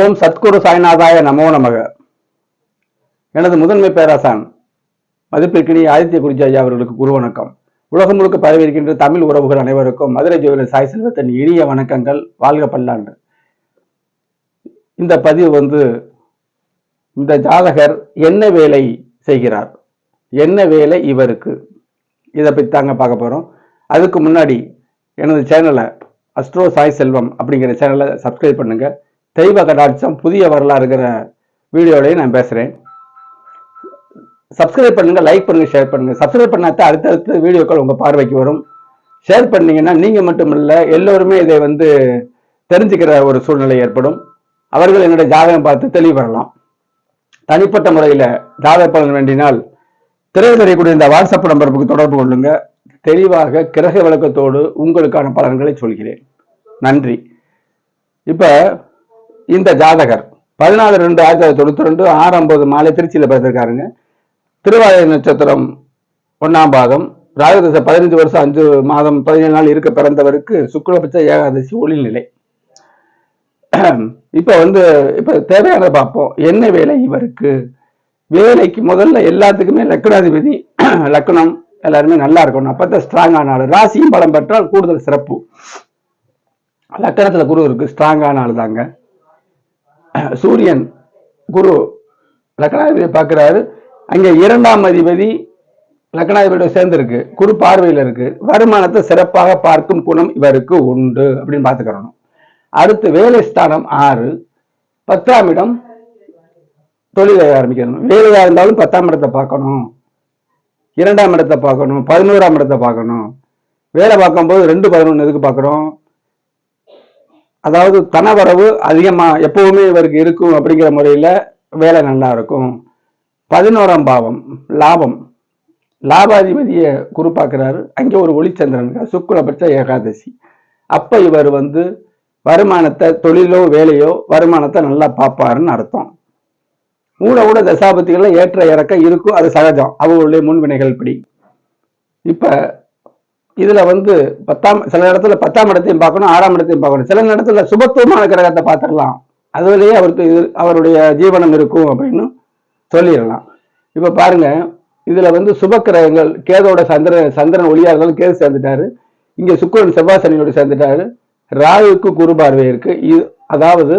ஓம் சத்குரு சாய்நாதாய நமோ நமக. எனது முதன்மை பேராசான் மதிப்பிற்கினிய ஆதித்ய குருஜி அவர்களுக்கு குரு வணக்கம். உலகம் முழுக்க பரவி இருக்கின்ற தமிழ் உறவுகள் அனைவருக்கும் மதுரை ஜோதிடர் சாய் செல்வத்தின் இனிய வணக்கங்கள். வாழ்க பல்லாண்டு. இந்த பதிவு வந்து இந்த ஜாதகர் என்ன வேலை செய்கிறார்? என்ன வேலை இவருக்கு? இதை பற்றி தாங்க பார்க்க போகிறோம் அதுக்கு முன்னாடி எனது சேனலை அஸ்ட்ரோ சாய் செல்வம் அப்படிங்கிற சேனலை சப்ஸ்கிரைப் பண்ணுங்கள் தெய்வ கடாட்சம் புதிய வரலாறுங்கிற வீடியோலையும் நான் பேசுகிறேன் சப்ஸ்கிரைப் பண்ணுங்க லைக் பண்ணுங்க ஷேர் பண்ணுங்க. சப்ஸ்கிரைப் பண்ணாத அடுத்தடுத்த வீடியோக்கள் உங்கள் பார்வைக்கு வரும். ஷேர் பண்ணீங்கன்னா நீங்கள் மட்டும் இல்லை எல்லோருமே இதை வந்து தெரிஞ்சுக்கிற ஒரு சூழ்நிலை ஏற்படும். அவர்கள் என்னுடைய ஜாதகம் பார்த்து தெளிவரலாம். தனிப்பட்ட முறையில் ஜாதக பலன் வேண்டினால் திரையில் தெரியக்கூடிய இந்த வாட்ஸ்அப் நம்பருக்கு தொடர்பு கொள்ளுங்க. தெளிவாக கிரக விளக்கத்தோடு உங்களுக்கான பலன்களை சொல்கிறேன். நன்றி. இப்போ இந்த ஜாதகர் பதினாலு ரெண்டு ஆயிரத்தி தொள்ளாயிரத்தி தொண்ணூத்தி ரெண்டு ஆறு ஐம்பது மாலை திருச்சியில் பிறந்திருக்காருங்க திருவாதிரை நட்சத்திரம் ஒன்னாம் பாதம் ராஜதசை பதினஞ்சு வருஷம் அஞ்சு மாதம் பதினேழு நாள் இருக்க பிறந்தவருக்கு சுக்லபட்ச ஏகாதசி ஒளிநிலை. இப்போ வந்து இப்போ தேவையானதை பார்ப்போம். என்ன வேலை இவருக்கு? வேலைக்கு முதல்ல எல்லாத்துக்குமே லக்னாதிபதி லக்னம் எல்லாருமே நல்லா இருக்கணும். அப்பதான் ஸ்ட்ராங்கான ஆள். ராசியும் பலம் பெற்றால் கூடுதல் சிறப்பு. லக்கணத்தில் குரு இருக்கு ஸ்ட்ராங்கான ஆள் தாங்க சூரியன் குரு லக்னாதிபதியை பார்க்குறாரு. அங்கே இரண்டாம் அதிபதி லக்னாதிபதியோட சேர்ந்திருக்கு. குரு பார்வையில் இருக்கு. வருமானத்தை சிறப்பாக பார்க்கும் குணம் இவருக்கு உண்டு அப்படின்னு பார்த்துக்கிறணும். அடுத்து வேலை ஸ்தானம் ஆறு. பத்தாம் இடம் தொழிலை ஆரம்பிக்கணும். வேலையா இருந்தாலும் பத்தாம் இடத்தை பார்க்கணும். இரண்டாம் இடத்தை பார்க்கணும். பதினோராம் இடத்தை பார்க்கணும். வேலை பார்க்கும்போது ரெண்டு பதினொன்று எதுக்கு பார்க்குறோம்? அதாவது பணவரவு அதிகமாக எப்பவுமே இவருக்கு இருக்கும் அப்படிங்கிற முறையில் வேலை நல்லா இருக்கும். பதினோராம் பாவம் லாபம். லாபாதிபதியை குறிப்பாக்குறாரு அங்கே ஒரு ஒளிச்சந்திரன் சுக்குலபட்ச ஏகாதசி. அப்போ இவர் வந்து வருமானத்தை தொழிலோ வேலையோ வருமானத்தை நல்லா பார்ப்பாருன்னு அர்த்தம். ஊட ஊட தசாபத்திகளில் ஏற்ற இறக்க இருக்கும் அது சகஜம். அவங்களுடைய முன்வினைகள் படி. இப்போ இதுல வந்து பத்தாம் சில இடத்துல பத்தாம் இடத்தையும் பார்க்கணும் ஆறாம் இடத்தையும் பார்க்கணும். சில இடத்துல சுபத்துவமான கிரகத்தை பார்த்துடலாம். அதுலேயே அவருக்கு இது அவருடைய ஜீவனம் இருக்கும் அப்படின்னு சொல்லிடலாம். இப்ப பாருங்க இதுல வந்து சுப கிரகங்கள் கேதோட சந்திரன் சந்திரன் ஒளியா இருந்தாலும் கேது சேர்ந்துட்டாரு. இங்க சுக்கிரன் செவ்வாய் சனியோட சேர்ந்துட்டாரு. ராகுக்கு குரு பார்வை இருக்கு. இது அதாவது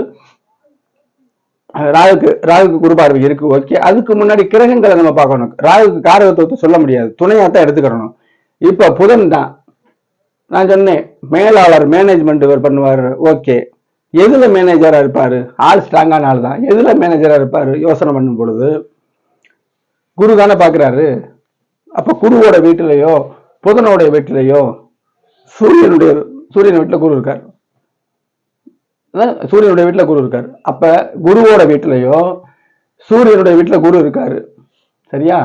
ராகுக்கு ராகுக்கு குரு பார்வை இருக்கு ஓகே. அதுக்கு முன்னாடி கிரகங்களை நம்ம பார்க்கணும். ராகுக்கு காரகத்துவத்தை சொல்ல முடியாது. துணையாத்தான் எடுத்துக்கிறணும் இப்போ புதன் தான். நான் சொன்னேன் மேலாளர் மேனேஜ்மெண்ட் இவர் பண்ணுவார். ஓகே எதில் மேனேஜராக இருப்பார்? ஆள் ஸ்ட்ராங்கான ஆள் தான். எதில் மேனேஜராக இருப்பார்? யோசனை பண்ணும் பொழுது. குரு தானே பார்க்குறாரு அப்போ குருவோட வீட்டிலையோ புதனோடைய வீட்டிலையோ சூரியனுடைய சூரியன் வீட்டில் குரு இருக்கார். அதான் சூரியனுடைய வீட்டில் குரு இருக்கார். அப்போ குருவோட வீட்டிலையோ சூரியனுடைய வீட்டில் குரு இருக்கார். சரியா?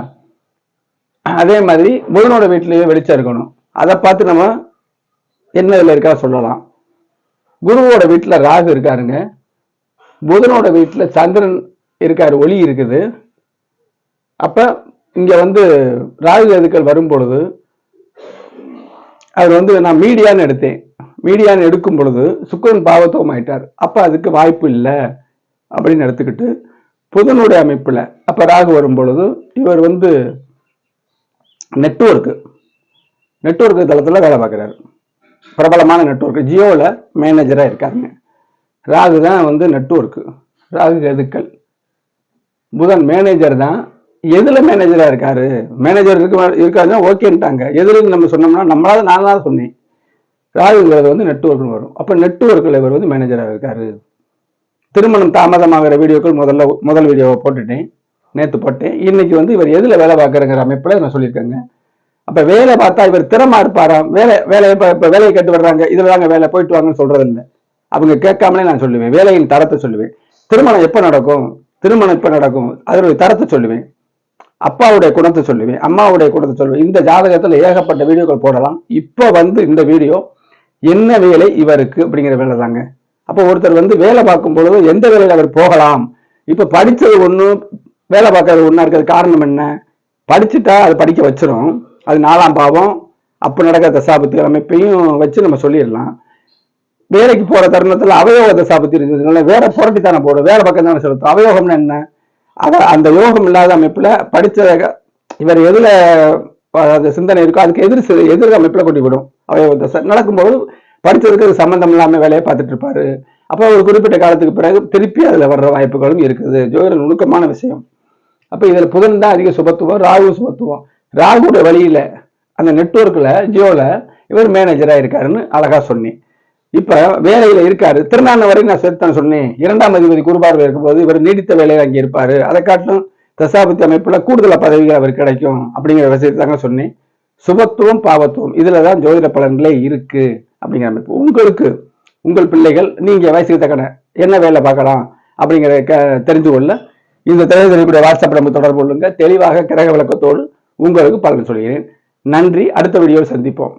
அதே மாதிரி முருகனோட வீட்டிலேயே வெளிச்சம் இருக்கணும். அதை பார்த்து நம்ம என்ன இதில் இருக்கா சொல்லலாம். குருவோட வீட்டில் ராகு இருக்காருங்க. புதனோட வீட்டில் சந்திரன் இருக்காரு ஒளி இருக்குது. அப்போ இங்கே வந்து ராகு எதுக்கள் வரும் பொழுது அவர் வந்து நான் மீடியான்னு எடுத்தேன். மீடியான்னு எடுக்கும் பொழுது சுக்கரன் பாவத்துவம் ஆயிட்டார் அப்போ அதுக்கு வாய்ப்பு இல்லை அப்படின்னு எடுத்துக்கிட்டு புதனுடைய அமைப்பில் அப்போ ராகு வரும் பொழுது இவர் வந்து நெட்ஒர்க்கு நெட்ஒர்க்கு தளத்தில் வேலை பார்க்குறாரு. பிரபலமான நெட்வொர்க் ஜியோவில் மேனேஜராக இருக்காருங்க. ராகு தான் வந்து நெட்ஒர்க்கு ராகு எதுக்கள் புதன் மேனேஜர் தான். எதில் மேனேஜராக இருக்காரு? மேனேஜர் இருக்க இருக்காருன்னா ஓகேன்ட்டாங்க எதுலன்னு நம்ம சொன்னோம்னா நம்மளால நான் தான் சொன்னேன். ராகுங்கிறது வந்து நெட்ஒர்க்னு வரும். அப்போ நெட்வொர்க்கில் இவர் வந்து மேனேஜராக இருக்காரு. திருமணம் தாமதமாகிற வீடியோக்கள் முதல்ல முதல் வீடியோவை போட்டுட்டேன். நேத்து போட்டேன் இன்னைக்கு வந்து இவர் எதுல வேலை பார்க்குறங்கிற அமைப்பில் நான் சொல்லியிருக்கேங்க. அப்ப வேலை பார்த்தா இவர் திறமா இருப்பாராம் வேலை வேலையை இப்போ இப்போ வேலையை கேட்டு வர்றாங்க இதுல தாங்க வேலை போயிட்டு வாங்கன்னு சொல்றது இல்லை அவங்க கேட்காமலே நான் சொல்லுவேன் வேலையின் தரத்தை சொல்லுவேன். திருமணம் எப்ப நடக்கும்? திருமணம் எப்ப நடக்கும்? அதனுடைய தரத்தை சொல்லுவேன். அப்பாவுடைய குணத்தை சொல்லுவேன் அம்மாவுடைய குணத்தை சொல்லுவேன். இந்த ஜாதகத்துல ஏகப்பட்ட வீடியோக்கள் போடலாம். இப்போ வந்து இந்த வீடியோ என்ன வேலை இவருக்கு அப்படிங்கிற வேலை தாங்க. அப்போ ஒருத்தர் வந்து வேலை பார்க்கும் பொழுது எந்த வேலையில் அவர் போகலாம்? இப்ப படிச்சது ஒன்று வேலை பார்க்கறது ஒன்றா இருக்கிறது காரணம் என்ன? படிச்சுட்டா அது படிக்க வச்சிரும். அது நாலாம் பாவம். அப்போ நடக்கிற தசாபத்து அமைப்பையும் வச்சு நம்ம சொல்லிடலாம். வேலைக்கு போகிற தருணத்தில் அவயோக தசாபத்து இருந்ததுனால வேற புரட்டித்தானே போடும். வேலை பக்கம் தானே செலுத்தும். அவயோகம்னா என்ன? அதை அந்த யோகம் இல்லாத அமைப்பில் படித்த இவர் எதில் அதாவது சிந்தனை இருக்கோ அதுக்கு எதிர் எதிர் அமைப்பில் கொண்டு விடும் அவயோக தசை. நடக்கும்போது படித்ததுக்கு அது சம்மந்தம் இல்லாமல் வேலையை பார்த்துட்டு இருப்பாரு. அப்போ ஒரு குறிப்பிட்ட காலத்துக்கு பிறகு திருப்பி அதில் வர்ற வாய்ப்புகளும் இருக்குது. ஜோதிட நுணுக்கமான விஷயம். அப்போ இதில் புதன் தான் அதிக சுபத்துவம் ராகு சுபத்துவம். ராகுவோட வழியில் அந்த நெட்ஒர்க்கில் ஜியோவில் இவர் மேனேஜராக இருக்காருன்னு அழகாக சொன்னேன். இப்போ வேலையில் இருக்காரு. திருநாள் வரை நான் சேர்த்தேன் சொன்னேன். இரண்டாம் அதிபதி குருபார்வை இருக்கும்போது இவர் நீடித்த வேலையில் அங்கே இருப்பார். அதை காட்டிலும் தசாபத்தி அமைப்பில் கூடுதலாக பதவிகள் அவர் கிடைக்கும் அப்படிங்கிற விஷயத்தை தாங்க சொன்னேன். சுபத்துவம் பாவத்துவம் இதில் தான் ஜோதிட பலன்களே இருக்குது அப்படிங்கிற அமைப்பு. உங்களுக்கு உங்கள் பிள்ளைகள் நீங்கள் வயசுக்கு தக்கன என்ன வேலை பார்க்கலாம் அப்படிங்கிற க- தெரிஞ்சு கொள்ள இந்த திரையுடைய வாட்ஸ்அப் நம்ம தொடர்பு கொள்ளுங்க. தெளிவாக கிரக விளக்கத்தோடு உங்களுக்கு பலன் சொல்கிறேன். நன்றி. அடுத்த வீடியோவில் சந்திப்போம்.